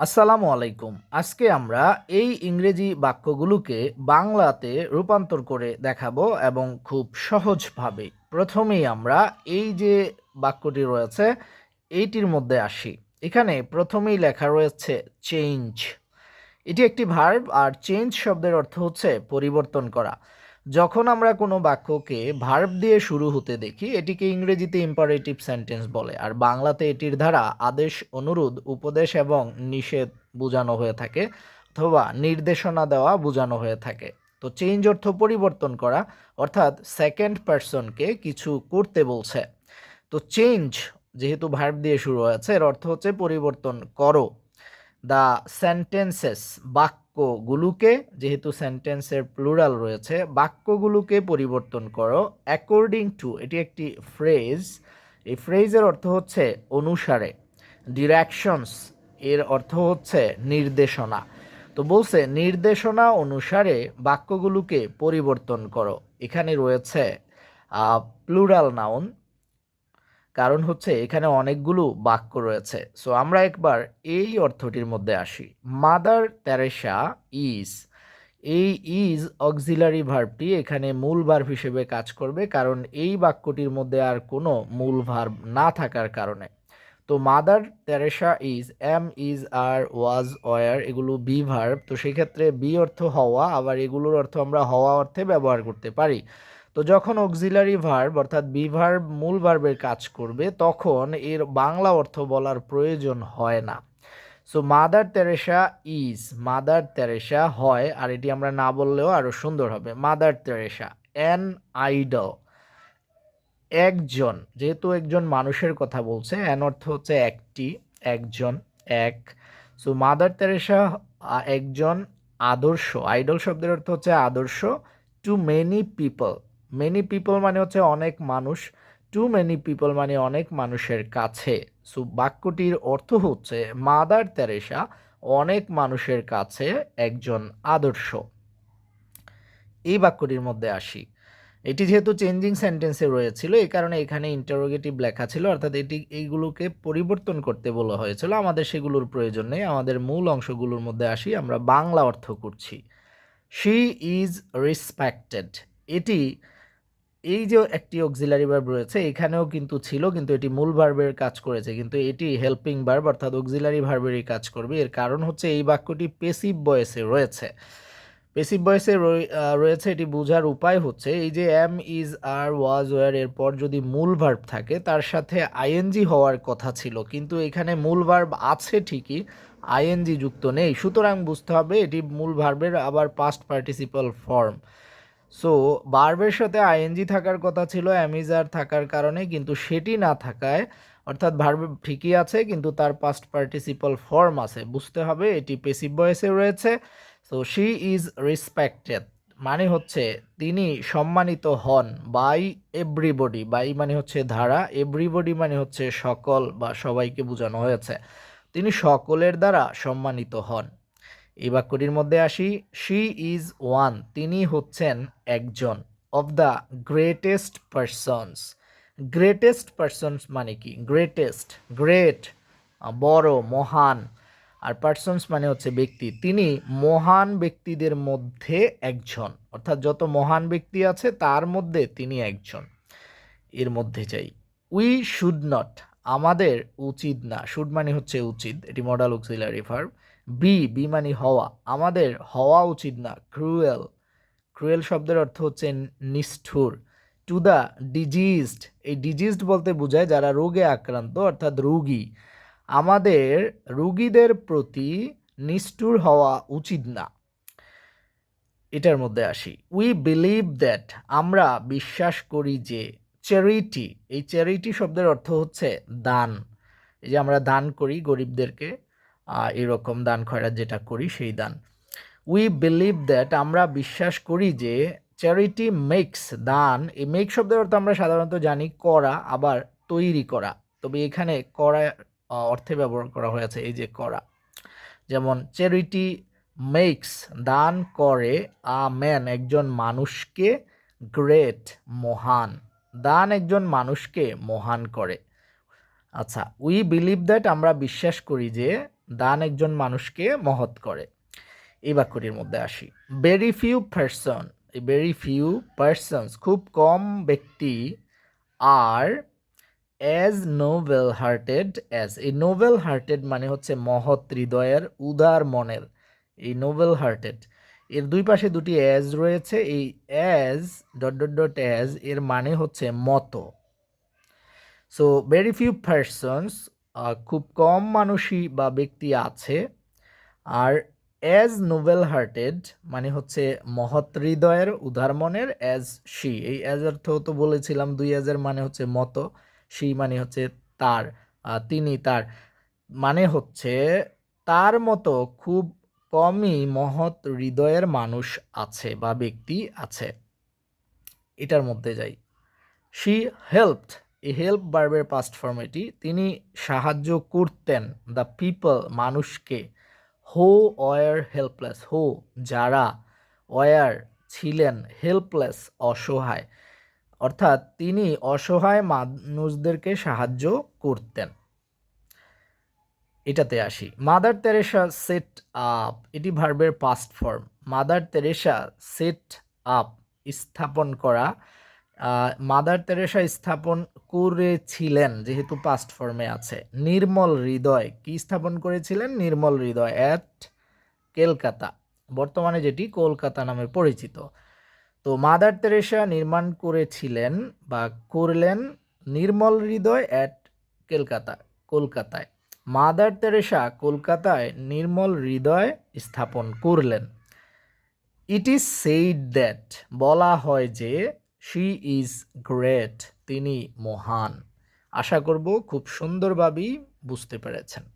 আসসালামু আলাইকুম। আজকে আমরা এই ইংরেজি বাক্যগুলোকে বাংলাতে রূপান্তর করে দেখাবো এবং খুব সহজভাবে। প্রথমেই আমরা এই যে বাক্যটি রয়েছে, এইটির মধ্যে আসি। এখানে প্রথমেই লেখা রয়েছে চেঞ্জ এটি একটি ভার্ব আর চেঞ্জ শব্দের অর্থ হচ্ছে পরিবর্তন করা। যখন আমরা কোনো বাক্যকে ভার্ব দিয়ে শুরু হতে দেখি, এটিকে ইংরেজিতে ইম্পারেটিভ সেন্টেন্স বলে। আর বাংলাতে এটির দ্বারা আদেশ, অনুরোধ, উপদেশ এবং নিষেধ বোঝানো হয়ে থাকে অথবা নির্দেশনা দেওয়া বোঝানো হয়ে থাকে। তো চেঞ্জ অর্থ পরিবর্তন করা, অর্থাৎ সেকেন্ড পার্সনকে কিছু করতে বলছে। তো চেঞ্জ যেহেতু ভার্ব দিয়ে শুরু হয়েছে, এর অর্থ হচ্ছে পরিবর্তন করো। দ্য সেন্টেন্সেস বাক্যগুলোকে, যেহেতু সেন্টেন্সের প্লুরাল রয়েছে, বাক্যগুলোকে পরিবর্তন করো অ্যাকর্ডিং টু এটি একটি ফ্রেজ এই ফ্রেজের অর্থ হচ্ছে অনুসারে ডিরেকশনস এর অর্থ হচ্ছে নির্দেশনা, তো বলছে নির্দেশনা অনুসারে বাক্যগুলোকে পরিবর্তন করো, এখানে রয়েছে প্লুরাল নাউন কারণ হচ্ছে এখানে অনেকগুলো বাক্য রয়েছে। সো আমরা একবার এই অর্থটির মধ্যে আসি। মাদার তেরেসা ইজ এই ইজ অক্সিলারি ভার্বটি এখানে মূল ভার্ব হিসেবে কাজ করবে, কারণ এই বাক্যটির মধ্যে আর কোনো মূল ভার্ব না থাকার কারণে। তো Mother Teresa is am is are was were এগুলো বি ভার্ব তো সেক্ষেত্রে বি অর্থ হওয়া, আবার এগুলোর অর্থ আমরা হওয়া অর্থে ব্যবহার করতে পারি। তো যখন অক্সিলারি ভার্ব অর্থাৎ বি মূল ভার্বের কাজ করবে, তখন এর বাংলা অর্থ বলার প্রয়োজন হয় না। So Mother Teresa is Mother Teresa হয়, আর এটি আমরা না বললেও আরও সুন্দর হবে। মাদার তেরেসা অ্যান আইডল একজন, যেহেতু একজন মানুষের কথা বলছে অ্যান অর্থ হচ্ছে একটি, একজন, এক। সো মাদার তেরেসা একজন আদর্শ আইডল শব্দের অর্থ হচ্ছে আদর্শ to many people many people মানে হচ্ছে অনেক মানুষ টু মেনি পিপল মানে অনেক মানুষের কাছে। সো বাক্যটির অর্থ হচ্ছে মাদার তেরেসা অনেক মানুষের কাছে একজন আদর্শ। এই বাক্যটির মধ্যে আসি। এটি যেহেতু চেঞ্জিং সেন্টেন্সে রয়েছিল, এই কারণে এখানে ইন্টারোগেটিভ লেখা ছিল, অর্থাৎ এটি, এইগুলোকে পরিবর্তন করতে বলা হয়েছিল। আমাদের সেগুলোর প্রয়োজন নেই, আমাদের মূল অংশগুলোর মধ্যে আসি, আমরা বাংলা অর্থ করছি। শি ইজ রেসপেক্টেড এটি এই যে একটি অক্সিলারি ভার্ব রয়েছে, এখানেও কিন্তু ছিল, কিন্তু এটি মূল ভার্বের কাজ করেছে, কিন্তু এটি হেল্পিং ভার্ব অর্থাৎ অক্সিলারি ভার্বেরই কাজ করবে। এর কারণ হচ্ছে এই বাক্যটি পেসিভ বয়েসে রয়েছে। পেসিভ ভয়েসে রয়েছে, এটি বোঝার উপায় হচ্ছে, এই যে am is are was were এরপর যদি মূল ভার্ব থাকে, তার সাথে আইএনজি হওয়ার কথা ছিল, কিন্তু এখানে মূল ভার্ব আছে ঠিকই আইএনজি যুক্ত নেই। সুতরাং বুঝতে হবে এটি মূল ভার্বের আবার পাস্ট পার্টিসিপাল ফর্ম সো বার্বের সাথে আইএনজি থাকার কথা ছিল অ্যামিজার থাকার কারণে, কিন্তু সেটি না থাকায়, অর্থাৎ ভার্ব ঠিকই আছে, কিন্তু তার পাস্ট পার্টিসিপাল ফর্ম আছে। বুঝতে হবে, এটি পেসিভ ভয়েসে রয়েছে। সো শি ইজ রেসপেক্টেড মানে হচ্ছে তিনি সম্মানিত হন বাই এভরিবডি বাই মানে হচ্ছে ধারা এভরিবডি মানে হচ্ছে সকল বা সবাইকে বোঝানো হয়েছে। তিনি সকলের দ্বারা সম্মানিত হন। এই বাক্যটির মধ্যে আসি শি ইজ ওয়ান তিনি হচ্ছেন একজন of the greatest persons greatest persons মানে কি? গ্রেটেস্ট গ্রেট বড়, মহান। আর পার্সনস মানে হচ্ছে ব্যক্তি। তিনি মহান ব্যক্তিদের মধ্যে একজন। অর্থাৎ যত মহান ব্যক্তি আছে, তার মধ্যে তিনি একজন। এর মধ্যে যাই। উই শুড নট আমাদের উচিত না। শুড মানে হচ্ছে উচিত। এটি modal auxiliary verb be be মানে হওয়া। আমাদের হওয়া উচিত না, ক্রুয়েল। ক্রুয়েল শব্দের অর্থ হচ্ছে নিষ্ঠুর। টু দ্য ডিজিজড এই ডিজিজড বলতে বোঝায় যারা রোগে আক্রান্ত, অর্থাৎ রোগী। আমাদের রুগীদের প্রতি নিষ্ঠুর হওয়া উচিত না। এটার মধ্যে আসি। উই বিলিভ দ্যাট আমরা বিশ্বাস করি যে চ্যারিটি এই চ্যারিটি শব্দের অর্থ হচ্ছে দান। এই যে আমরা দান করি গরিবদেরকে এরকম দান খয়রাত যেটা করি, সেই দান। উই বিলিভ দ্যাট আমরা বিশ্বাস করি যে চ্যারিটি মেক্স দান। এই মেক শব্দের অর্থ আমরা সাধারণত জানি করা, আবার তৈরি করা। তবে এখানে করা অর্থে ব্যবহার করা হয়েছে এই যে করা। যেমন চ্যারিটি মেক্স দান করে আ ম্যান একজন মানুষকে গ্রেট মহান। দান একজন মানুষকে মহান করে। আচ্ছা উই বিলিভ দ্যাট আমরা বিশ্বাস করি যে দান একজন মানুষকে মহৎ করে। এই বাক্যটির মধ্যে আসি। ভেরি ফিউ পার্সন এই ভেরি ফিউ পার্সনস খুব কম ব্যক্তি আর অ্যাজ নোভেল হার্টেড অ্যাজ এই নোভেল হার্টেড মানে হচ্ছে মহৎ হৃদয়ের উদার মনের, এই নোভেল হার্টেড এর দুই পাশে দুটি অ্যাজ রয়েছে, এই as dot dot dot as এর মানে হচ্ছে মতো। সো ভেরি ফিউ পার্সনস খুব কম মানুষই বা ব্যক্তি আছে। আর অ্যাজ নোভেল হার্টেড মানে হচ্ছে মহৎ হৃদয়ের উদার মনের অ্যাজ শি এই অ্যাজ অর্থ তো বলেছিলাম, দুই অ্যাজের মানে হচ্ছে মতো শি মানে হচ্ছে তার তিনি তার। মানে হচ্ছে তার মতো খুব কমই মহৎ হৃদয়ের মানুষ আছে বা ব্যক্তি আছে। এটার মধ্যে যাই। শি হেল্পড হেল্প বার্বের পাস্ট ফর্ম এটি। তিনি সাহায্য করতেন দ্য পিপল মানুষকে। হো ওয়ার হেল্পলেস হো, যারা। ওয়ার ছিলেন হেল্পলেস অসহায়। অর্থাৎ তিনি অসহায় মানুষদেরকে সাহায্য করতেন। এটাতে আসি। Mother Teresa set up. এটি ভার্বের past form Mother Teresa set up, স্থাপন করা মাদার তেরেসা স্থাপন করেছিলেন, যেহেতু পাস্ট ফর্মে আছে। নির্মল হৃদয়, কি স্থাপন করেছিলেন? নির্মল হৃদয় অ্যাট কলকাতা। বর্তমানে যেটি কলকাতা নামে পরিচিত। তো মাদার তেরেসা নির্মাণ করেছিলেন বা করলেন নির্মল হৃদয় অ্যাট কলকাতা, কলকাতায়। মাদার তেরেসা কলকাতায় নির্মল হৃদয় স্থাপন করলেন। ইট ইজ সেইড দ্যাট বলা হয় যে শি ইজ গ্রেট তিনি মহান। আশা করব খুব সুন্দরভাবেই বুঝতে পেরেছেন।